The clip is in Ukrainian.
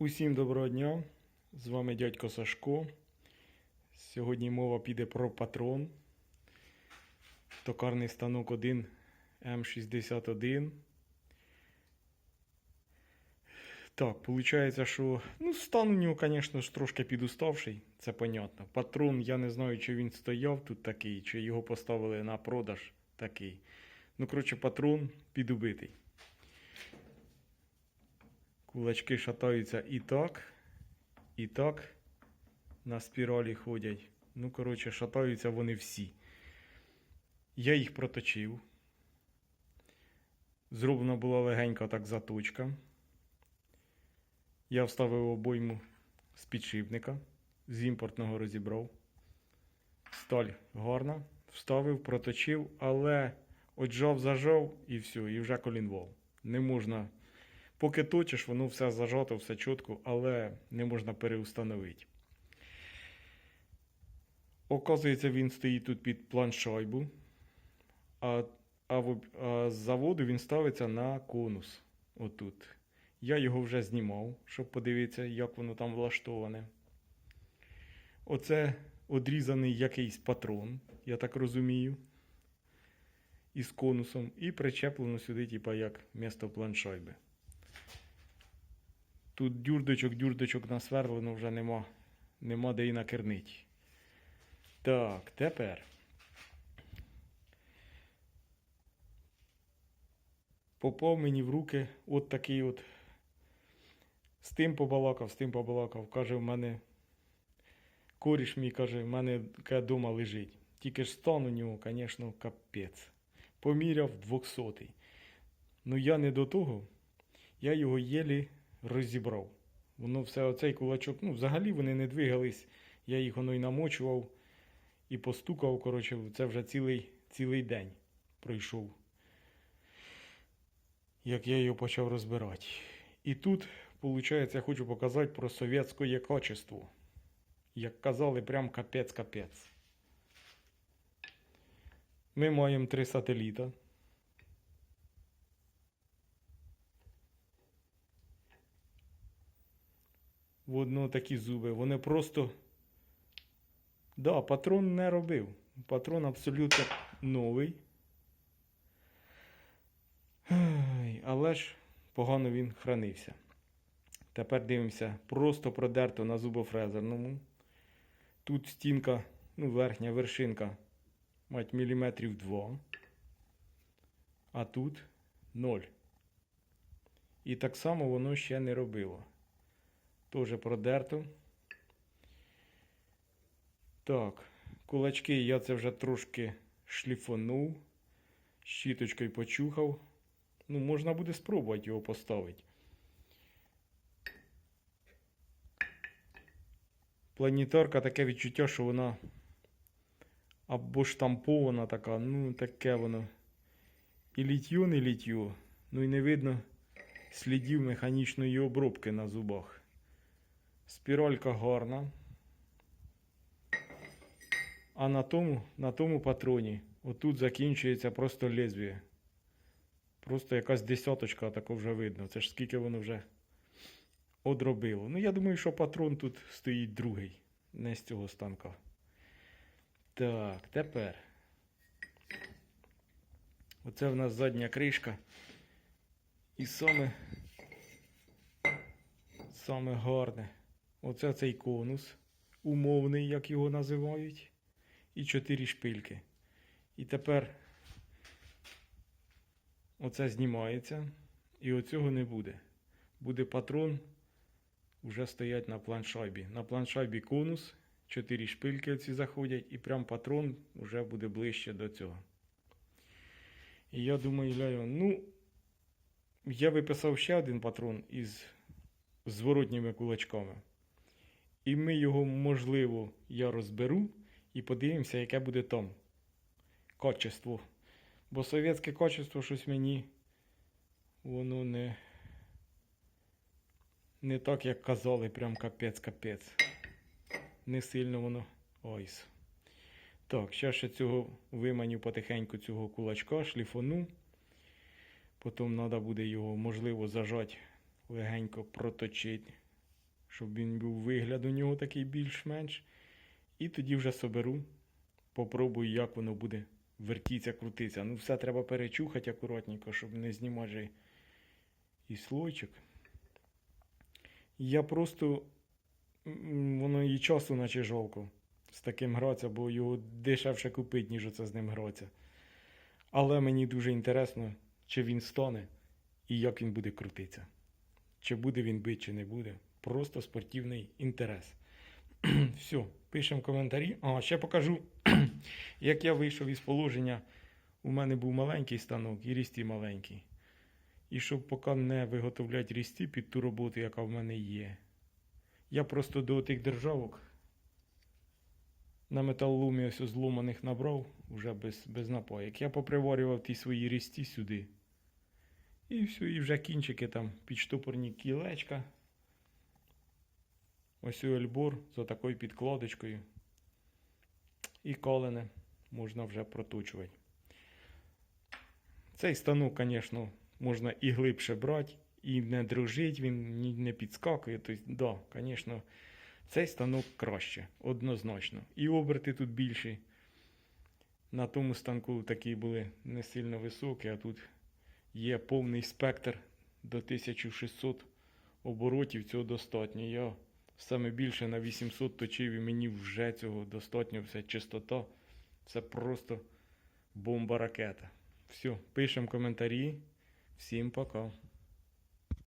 Усім доброго дня! З вами дядько Сашко. Сьогодні мова піде про патрон. Токарний станок 1 М61. Так, виходить, що ну, стан у нього, звісно ж, трошки підуставший, це понятно. Патрон, я не знаю, чи він стояв тут такий, чи його поставили на продаж такий. Ну, коротше, патрон підубитий. Кулачки шатаються і так, і так на спіралі ходять. Ну, коротше, шатаються вони всі. Я їх проточив. Зроблена була легенька так заточка. Я вставив обойму з підшипника, з імпортного розібрав. Сталь гарна. Вставив, проточив, але отжав, зажав і все, і вже колінвал. Не можна Поки точиш, воно все зажато, все чітко, але не можна переустановити. Оказується, він стоїть тут під планшайбу, а, а, а з заводу він ставиться на конус. Отут. Я його вже знімав, щоб подивитися, як воно там влаштоване. Оце одрізаний якийсь патрон, я так розумію, із конусом, і причеплено сюди, типа як місто планшайби. Тут дюрдочок, дюрдочок насверлено вже нема, нема де і накернить. Так, тепер. Попав мені в руки от такий от. З тим побалакав, з тим побалакав. Каже, в мене коріш мій каже, в мене дома лежить. Тільки ж стан у нього, звісно, капець. Поміряв 200. Ну я не до того. Я його єлі розібрав. Воно все, оцей кулачок, ну, взагалі вони не двигались. Я їх воно й намочував і постукав. Коротше, це вже цілий, цілий день пройшов. Як я його почав розбирати. І тут, виходить, я хочу показати про совєтське качество. Як казали, прям капець-капець. Ми маємо три сателіта. В одного такі зуби. Вони просто. Да, патрон не робив. Патрон абсолютно новий. Але ж погано він хранився. Тепер дивимося, просто продерто на зубофрезерному. Тут стінка, ну, верхня вершинка, мать міліметрів 2. А тут 0. І так само воно ще не робило. Теж продерто. Так, кулачки я це вже трошки шліфонув, щіточкою почухав. Ну, можна буде спробувати його поставити. Планітарка таке відчуття, що вона або штампована така, ну таке воно. І літьо, не літьо. Ну і не видно слідів механічної обробки на зубах. Спіралька гарна. А на тому, на тому патроні отут закінчується просто лезвіє. Просто якась десяточка тако вже видно. Це ж скільки воно вже одробило. Ну, я думаю, що патрон тут стоїть другий, не з цього станка. Так, тепер. Оце в нас задня кришка. І саме, саме гарне. Оце цей конус, умовний, як його називають, і чотири шпильки. І тепер оце знімається, і оцього не буде. Буде патрон, вже стоять на планшайбі. На планшайбі конус, чотири шпильки оці заходять, і прям патрон вже буде ближче до цього. І я думаю, ляю, ну, я виписав ще один патрон із зворотніми кулачками. І ми його, можливо, я розберу і подивимося, яке буде там качество. Бо совєтське качество щось мені воно не не так, як казали, прям капець-капець. Не сильно воно. Ойс. Так, зараз ще цього виманю потихеньку цього кулачка, шліфону. Потім треба буде його, можливо, зажати, легенько проточити щоб він був вигляд у нього такий більш-менш. І тоді вже соберу, попробую, як воно буде вертіться, крутиться. Ну, все треба перечухати акуратненько, щоб не знімати і слойчик. Я просто воно і часу наче жалко з таким гратися, бо його дешевше купити, ніж оце з ним гратися. Але мені дуже інтересно, чи він стане і як він буде крутитися. Чи буде він бити, чи не буде. Просто спортивний інтерес. Все, пишемо коментарі. А, ще покажу, як я вийшов із положення. У мене був маленький станок і рісті маленький. І щоб поки не виготовляти рісті під ту роботу, яка в мене є. Я просто до тих державок на металоломі ось зломаних набрав вже без, без напоїк. Я поприварював ті свої рісті сюди. І все, і вже кінчики там підштопорні кілечка. Ось у ельбор з отакою підкладочкою. І колене можна вже проточувати. Цей станок, звісно, можна і глибше брати, і не дрожить, він не підскакує. Тобто, да, звісно, цей станок краще, однозначно. І оберти тут більші. На тому станку такі були не сильно високі, а тут є повний спектр до 1600 оборотів. Цього достатньо. Я саме більше на 800 точив і мені вже цього достатньо. Все чистота. Це просто бомба ракета. Все, пишемо коментарі. Всім пока.